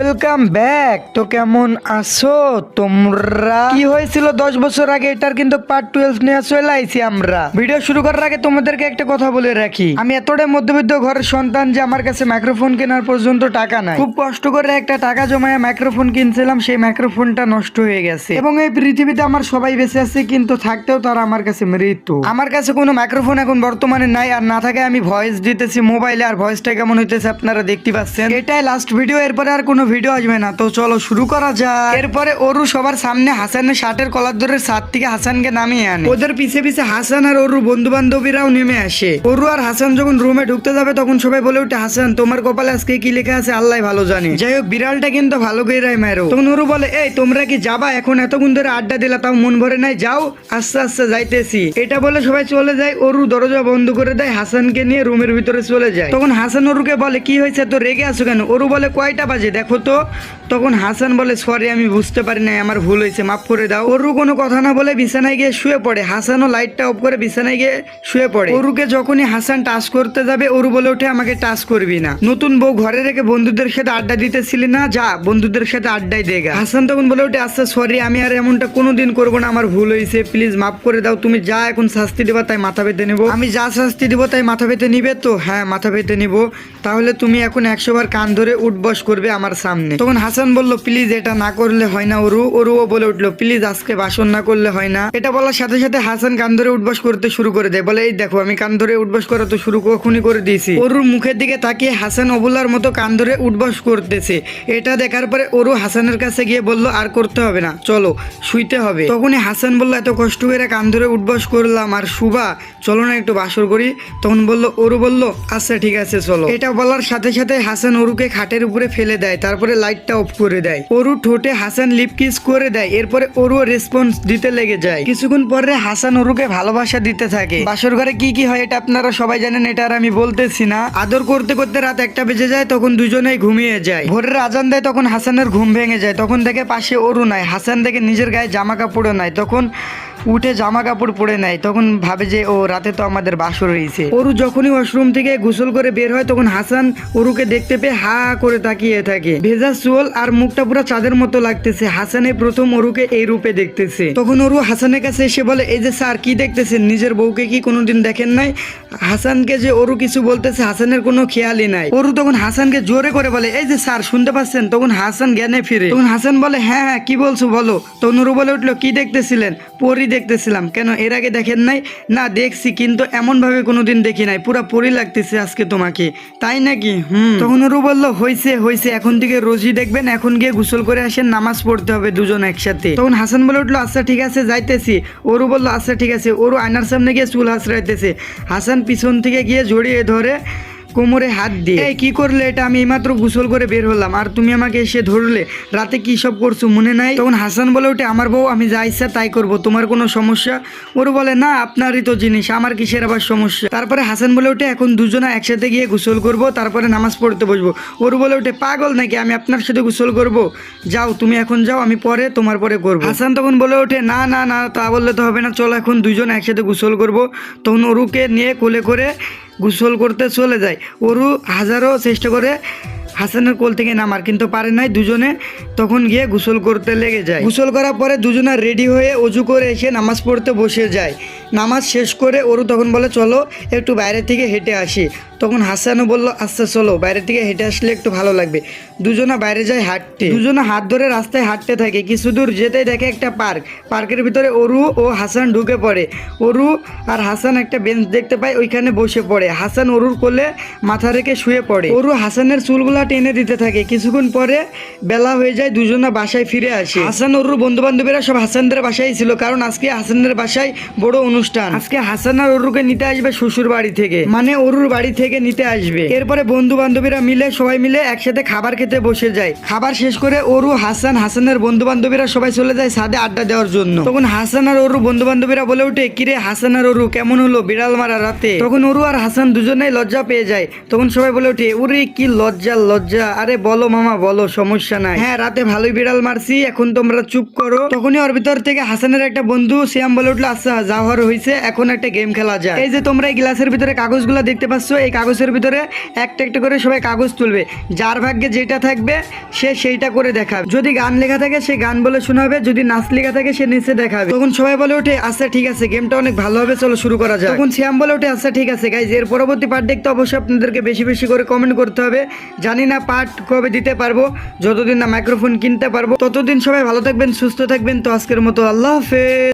Welcome back তো কেমন আছো তোমরা? কি হয়েছিল দশ বছর আগে? এটার কিন্তু পার্ট টুয়েলভ নিয়ে চলে আইছি আমরা। ভিডিও শুরু করার আগে তোমাদেরকে একটা কথা বলে রাখি। আমি এতটাই মধ্যবিত্ত ঘরের সন্তান যে আমার কাছে মাইক্রোফোন কেনার পর্যন্ত টাকা নাই। খুব কষ্ট করে একটা টাকা জমায় মাইক্রোফোন কিনছিলাম, সেই মাইক্রোফোনটা নষ্ট হয়ে গেছে। এবং এই পৃথিবীতে আমার সবাই বেঁচে আছে, কিন্তু থাকতেও তারা আমার কাছে মৃত্যু। আমার কাছে কোনো মাইক্রোফোন এখন বর্তমানে নাই, আর না থাকে আমি ভয়েস দিতেছি মোবাইলে আর ভয়েসটা কেমন হইতেছে আপনারা দেখতে পাচ্ছেন। এটাই লাস্ট ভিডিও এরপরে আর কোনো ভিডিও আসবে না। তো চলো শুরু করা যাক। এরপরে ওরু সবার সামনে হাসানের শার্টের কলার ধরে সাত থেকে হাসানকে নামিয়ে আনে। ওদের পিছে পিছে হাসান আর ওরু বন্ধু বান্ধবীরাও নেমে আসে। ওরু আর হাসান যখন রুমে ঢুকতে যাবে, তখন সবাই বলে উঠে, হাসান, তোমার কপালে আজকে কি লেখা আছে? আল্লাহ ভালো জানে। যাই হোক, বিড়ালটা কিন্তু ভালো করে মারো। তখন ওরু বলে, এই, তোমরা কি যাবা? এখন এতক্ষণ ধরে আড্ডা দিলা, তাও মন ভরে নাই? যাও, আস্তে আস্তে যাইতেছি। এটা বলে সবাই চলে যায়। ওরু দরজা বন্ধ করে দেয়, হাসানকে নিয়ে রুমের ভিতরে চলে যায়। তখন হাসান ওরুকে বলে, কি হয়েছে? তো রেগে আছো কেন? ওরু বলে, কয়টা বাজে? দেখো তো তখন হাসান বলে সরি আমি বুঝতে পারি নাই, আমার ভুল হয়েছে, মাফ করে দাও। ওরু কোনো কথা না বলে বিছানায় গিয়ে শুয়ে পড়ে। হাসানও লাইটটা অফ করে বিছানায় গিয়ে শুয়ে পড়ে। ওরুকে যখনই হাসান টাচ করতে যাবে ওরু বলে ওঠে, আমাকে টাচ করবি না। নতুন বউ ঘরে রেখে বন্ধুদের সাথে আড্ডা দিতেছিলি না, যা, বন্ধুদের সাথে আড্ডাই দেগা হাসান তখন বলে ওঠে আচ্ছা সরি আমি আর এমনটা কোনোদিন করব না, আমার ভুল হয়েছে প্লিজ মাফ করে দাও, তুমি যা এখন শাস্তি দেবা, তাই মাথা পেতে নেব। আমি যা শাস্তি দিব, তাই মাথা পেতে নিবে তো? হ্যাঁ মাথা পেতে নিব। তাহলে তুমি এখন একশোবার কান ধরে উঠবস করবে আমার সামনে। তখন হাসান বলল, প্লিজ, এটা না করলে হয় না। ওরু, ওরুও বলে উঠল, প্লিজ, আজকে বাসন না করলে হয় না। এটা বলার সাথে সাথে হাসান কান ধরে উঠবস করতে শুরু করে দেয়। বলে, এই দেখো, আমি কান ধরে উঠবস করা তো শুরু কখনই করে দিয়েছি। ওরুর মুখের দিকে তাকিয়ে হাসান অবুলার মতো কান ধরে উঠবস করতেছে। এটা দেখার পরে ওরু হাসানের কাছে গিয়ে বলল, আর করতে হবে না, চলো, শুইতে হবে। তখনই হাসান বলল, এত কষ্ট করে কান ধরে উঠবস করলাম, আর শুভা চলো না একটু বাসর করি। তখন বলল, ওরু বলল আচ্ছা ঠিক আছে, চলো। এটা বলার সাথে সাথে হাসান ওরুকে খাটের উপরে ফেলে দেয়। তারপরে লাইটটা অফ করে দেয়। ওরু ঠোঁটে হাসান লিপ কিস করে দেয়, এরপরে ওরু রেসপন্স দিতে লেগে যায়। কিছুক্ষণ পরে হাসান ওরুকে ভালোবাসা দিতে থাকে। বাসর ঘরে কি কি হয় এটা আপনারা সবাই জানেন, এটা আর আমি বলতেছি না। আদর করতে করতে রাত একটা বেজে যায়, তখন দুজনেই ঘুমিয়ে যায়। ভোরের আজান দেয়, তখন হাসানের ঘুম ভেঙে যায়। তখন দেখে পাশে ওরু নাই। হাসান দেখে নিজের গায়ে জামা কাপড়ও নাই। তখন উঠে জামা কাপড় পরে নেয়, তখন ভাবে যে, ও, রাতে তো আমাদের বাসর রয়েছে ওরু যখনই ওয়াশরুম থেকে গোসল করে বের হয়, তখন হাসান ওরুকে দেখতে পেয়ে হা করে তাকিয়ে থাকে। ভেজা চুল আর মুখটা পুরো চাঁদের মতো লাগতেছে। হাসানে প্রথম ওরুকে এই রূপে দেখতেছে। তখন ওরু হাসানের কাছে এসে বলে, এই যে স্যার, কি দেখতেছেন? নিজের বউকে কি কোনোদিন দেখেন নাই? হাসানকে যে ওরু কিছু বলতেছে, হাসানের কোনো খেয়ালই নাই। ওরু তখন হাসানকে জোরে করে বলে, এই যে স্যার, শুনতে পাচ্ছেন? তখন হাসান জ্ঞানে ফিরে। তখন হাসান বলে হ্যাঁ হ্যাঁ কি বলছো বলো? তখন ওরু বলে উঠল, কি দেখতেছিলেন? পরি দেখতেছিলাম। কেন এর আগে দেখেন নাই? না, দেখছি, কিন্তু এমন ভাবে কোনোদিন দেখি নাই। পুরা পরি লাগতেছে আজকে তোমাকে। তাই নাকি? তখন ওরু বলল হয়েছে হয়েছে এখন থেকে রোজই দেখবেন, এখন গিয়ে গোসল করে আসেন, নামাজ পড়তে হবে দুজন একসাথে। তখন হাসান বলে উঠল আচ্ছা ঠিক আছে, যাইতেছি। ওরু বলল আচ্ছা ঠিক আছে। ওরু আয়নার সামনে গিয়ে চুল হাসরাইতেছে। হাসান পিছন থেকে গিয়ে জড়িয়ে ধরে কোমরে হাত দিয়ে। এই, কি করলে এটা? আমি এইমাত্র গোসল করে বের হলাম। আর তুমি আমাকে এসে ধরলে। রাতে কি সব করছ? মনে নাই? তখন হাসান বলে ওঠে, আমার বউ, আমি যা ইচ্ছা তাই করব। তোমার কোনো সমস্যা? ওর বলে, না, আপনারই তো জিনিস। আমার কিসের আবার সমস্যা? তারপরে হাসান বলে ওঠে, এখন দুজনে একসাথে গিয়ে গোসল করব, তারপরে নামাজ পড়তে বসবো। ওর বলে ওঠে, পাগল নাকি? আমি আপনার সাথে গোসল করব। যাও, তুমি এখন যাও, আমি পরে তোমার পরে করব। হাসান তখন বলে ওঠে, না না না, তা বললে তো হবে না। চলো এখন দুজন একসাথে গোসল করব। তখন ওরুকে নিয়ে কোলে করে গোসল করতে চলে যায়। ওরু হাজারও চেষ্টা করে হাসানের কোল থেকে নামার, কিন্তু পারে নাই দুজনে। তখন গিয়ে গোসল করতে লেগে যায়। গোসল করার পরে দুজনে রেডি হয়ে অজু করে এসে নামাজ পড়তে বসে যায়। নামাজ শেষ করে ওরু তখন বলে, চলো একটু বাইরে থেকে হেঁটে আসি। তখন হাসানও বলল আচ্ছা চলো বাইরে থেকে হেঁটে আসলে একটু ভালো লাগবে। দুজনে বাইরে যায় হাঁটতে। দুজনে হাত ধরে রাস্তায় হাঁটতে থাকে। কিছু দূর যেতেই দেখে একটা পার্ক। পার্কের ভিতরে অরু ও হাসান ঢুকে পড়ে। অরু আর হাসান একটা বেঞ্চ দেখতে পায়, ওইখানে বসে পড়ে। হাসান অরুর কোলে মাথা রেখে শুয়ে পড়ে। অরু হাসানের চুলগুলা টেনে দিতে থাকে। কিছুক্ষণ পরে বেলা হয়ে যায়, দুজনে বাসায় ফিরে আসে। হাসান, অরুর বন্ধু বান্ধবীরা সব হাসানদের বাসায় ছিল, কারণ আজকে হাসানের বাসায় বড় অনুষ্ঠান। আজকে হাসান আর অরুকে নিতে আসবে শ্বশুর বাড়ি থেকে। মানে অরুর বাড়ি থেকে নিতে আসবে। এরপরে বন্ধু বান্ধবীরা মিলে, সবাই মিলে একসাথে খাবার খেতে বসে যায়। খাবার শেষ করে অরু, হাসান, হাসানের বন্ধু বান্ধবীরা সবাই চলে যায় সাদে আড্ডা দেওয়ার জন্য। তখন হাসান আর অরু বন্ধু বান্ধবীরা বলে ওঠে, কিরে হাসান আর অরু, কেমন হলো বিড়াল মারা রাতে? তখন অরু আর হাসান দুজনেই লজ্জা পেয়ে যায়। তখন সবাই বলে ওঠে, ওরে, কি লজ্জা লজ্জা। আরে বলো মামা, বলো, সমস্যা নাই। হ্যাঁ রাতে ভালোই বিড়াল মারছি, এখন তোমরা চুপ করো। তখনই ওর ভিতর থেকে হাসানের একটা বন্ধু সিয়াম বলে উঠল আচ্ছা যাওয়ার হয়েছে এখন একটা গেম খেলা যায় এই যে তোমরা এই গ্লাসের ভিতরে কাগজগুলো দেখতে পাচ্ছ, এই কাগজের ভিতরে একটা একটা করে সবাই কাগজ তুলবে। যার ভাগ্যে যেটা থাকবে, সে সেইটা করে দেখাবে। যদি গান লেখা থাকে, সে গান বলে শোনাবে। যদি নাচ লেখা থাকে, সে নিচে দেখাবে। তখন সবাই বলে ওঠে আচ্ছা ঠিক আছে, গেমটা অনেক ভালো হবে, চলো শুরু করা যায় তখন শ্যাম বলে ওঠে আচ্ছা ঠিক আছে গাইজ এর পরবর্তী পার্ট দেখতে অবশ্যই আপনাদেরকে বেশি বেশি করে কমেন্ট করতে হবে। জানি না পার্ট কবে দিতে পারব, যতদিন না মাইক্রোফোন কিনতে পারব। ততদিন সবাই ভালো থাকবেন, সুস্থ থাকবেন। তো আজকের মতো আল্লাহ হাফেজ।